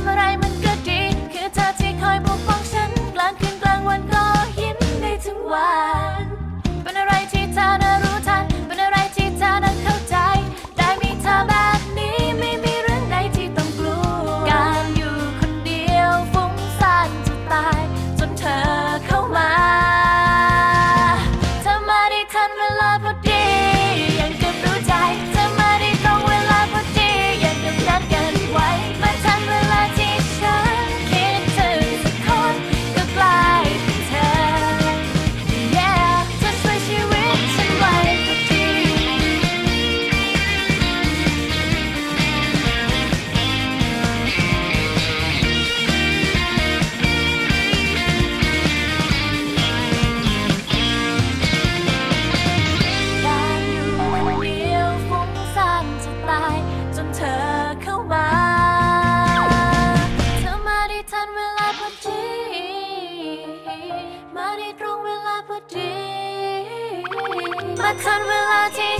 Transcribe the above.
ำอะไรมันก็ดี คือเธอที่คอยปกป้องฉัน กลางคืนกลางวันก็ยิ้มได้ทั้งวัน เป็นอะไรที่เธอน่ารู้ทัน เป็นอะไรที่เธอน่าเข้าใจ ได้มีเธอแบบนี้ไม่มีเรื่องใดที่ต้องกลัว การอยู่คนเดียวฟุ้งซ่านจะตาย จนเธอเข้ามา เธอมาได้ทันเวลา มาได้ตรงเวลาพอดี มาทันเวลาที่